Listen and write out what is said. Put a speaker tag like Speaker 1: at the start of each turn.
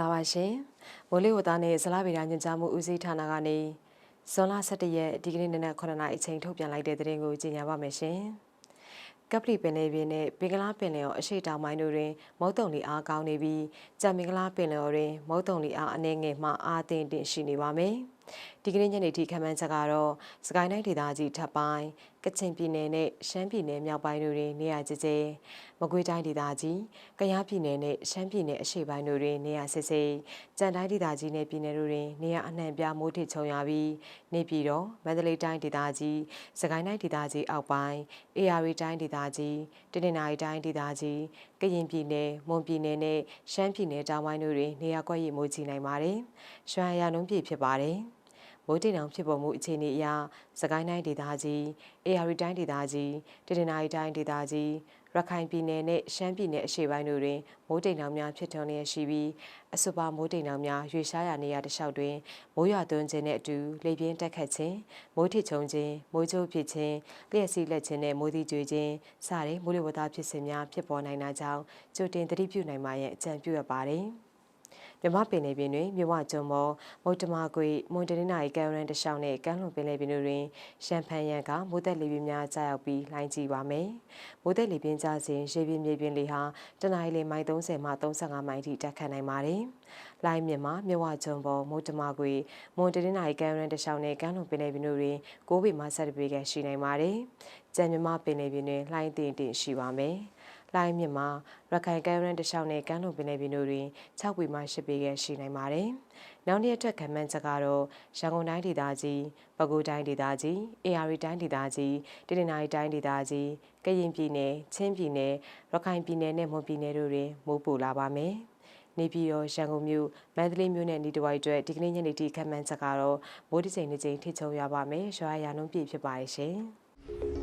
Speaker 1: လာပါရှင်မိုးလေဝသနဲ့ဇလားဗေဒညွှန်ကြားမှုဦးစီးဌာနကနေဇွန်လ17ရက်ဒီကနေ့နနက်9:00နာရီအချိန်ထုတ်ပြန်လိုက်တဲ့သတင်းကိုကြေညာပါမယ်ရှင်ကပလီပင်လယ်ပြင်နဲ့ဘင်္ဂလားပင်လယ်ော်အရှိတောင်ပိုင်းတို့တွင် မုတ်တုံလီအားကောင်းနေပြီးကြံဘင်္ဂလားပင်လယ်ော်တွင် မုတ်တုံလီအားအနည်းငယ်မှအားသင့်တင်ရှိနေပါမယ်။ ဒီကနေ့ညနေထိခန့်မှန်းချက်ကတော့စကိုင်းတိုင်းဒေသကြီးထပ်ပိုင်းကချင်ပြည်နယ်နဲ့ရှမ်းပြည်နယ်မြောက်ပိုင်းတို့တွင်နေရာကျကျမကွေးတိုင်းဒေသကြီးကယားပြည်နယ်နဲ့ရှမ်းပြည်နယ်အရှေ့ပိုင်းတို့တွင်နေရာစစ်စစ်ကြံတိုင်းဒေသကြီးနဲ့ပြည်နယ်တို့တွင်နေရာအနှံ့ပြမိုးထစ်ချုံရပြီးနေပြည်တော်မန္တလေးတိုင်းဒေသကြီးစကိုင်းတိုင်းဒေသကြီးအောက်ပိုင်းအေရဝတီတိုင်းဒေသကြီးတနင်္သာရီတိုင်းဒေသကြီးကရင်ပြည်နယ်မွန်ပြည်နယ်နဲ့ရှမ်းပြည်နယ်တောင်ပိုင်းတို့တွင်နေရာကွက်ရည်မိုးကြီးနိုင်ပါတယ်။ရွှမ်းရနှုံးပြည့်ဖြစ်ပါတယ်။ မိုးတိမ်တောင်ဖြစ်ပေါ်မှုအခြေအနေအရစကိုင်းတိုင်းဒေသကြီးအေရီတိုင်းဒေသကြီးတနင်္သာရီတိုင်းဒေသကြီးရခိုင်ပြည်နယ်နဲ့ရှမ်းပြည်နယ်အရှေ့ပိုင်းတို့တွင်မိုးတိမ်တောင်များဖြစ်ထွန်းလျက်ရှိပြီးအဆိုပါမိုးတိမ်တောင်များရွေရှားရာနေရာတစ်လျှောက်တွင်မိုးရွာသွန်းခြင်းနဲ့အတူလေပြင်းတက်ခတ်ခြင်းမိုးထစ်ချုံခြင်းမိုးကြိုးဖြစ်ခြင်းလျှက်စီးလက်ခြင်းနဲ့မိုးသီးကြွေခြင်းစတဲ့မိုးလေဝသဖြစ်စဉ်များဖြစ်ပေါ်နိုင်တာကြောင့်ကြိုတင်သတိပြုနိုင်မှာရဲ့အကြံပြုရပါတယ်။ မြမပင်လယ်ပြင်တွင်မြဝကျွန်းပေါ်မုတ်တမကွေမွန်တနင်္လာရီကမ်းရန်တလျှောက်နဲ့ကမ်းလွန်ပင်လယ်ပြင်တို့တွင်ရှမ်းဖန်ရန်ကမိုးသက်လေပြင်းများကြာရောက်ပြီးလိုင်းကြည့်ပါမယ်။မိုးသက်လေပြင်းကြစဉ်ရေပြင်းမြေပြင်းလေဟာတနအီလေမိုင်30မှ35မိုင်ထိတက်ခတ်နိုင်ပါတယ်။လိုင်းမြမှာမြဝကျွန်းပေါ်မုတ်တမကွေမွန်တနင်္လာရီကမ်းရန်တလျှောက်နဲ့ကမ်းလွန်ပင်လယ်ပြင်တို့တွင်6ပေမှ7ပေခန့်ရှိနိုင်ပါတယ်။ကြံမြမပင်လယ်ပြင်တွင်လိုင်းတင်တင်ရှိပါမယ်။ လှိုင်းမြစ်မှာရခိုင်ကမ်းရန်တလျှောက်နဲ့ကမ်းလွန်ပင်လယ်ပြင်တို့တွင်6ပေမှ10ပေခန့်ရှိနိုင်ပါတယ်။နောက်နေ့အတွက်ခံမှန်းချက်ကတော့ရန်ကုန်တိုင်းဒေသကြီး၊ပဲခူးတိုင်းဒေသကြီး၊အေရီတိုင်းဒေသကြီး၊တနင်္သာရီတိုင်းဒေသကြီး၊ကရင်ပြည်နယ်၊ချင်းပြည်နယ်၊ရခိုင်ပြည်နယ်နဲ့မွန်ပြည်နယ်တို့တွင်မိုးပိုလာပါမယ်။နေပြည်တော်ရန်ကုန်မြို့မန္တလေးမြို့နဲ့နေတဝိုက်အတွက်ဒီကနေ့ညနေထိခန့်မှန်းချက်ကတော့မိုးတစ်ချိန်တစ်ချိန်ထိချုံရပါမယ်။ရွာရနှုံးပြည့်ဖြစ်ပါရဲ့ရှင်။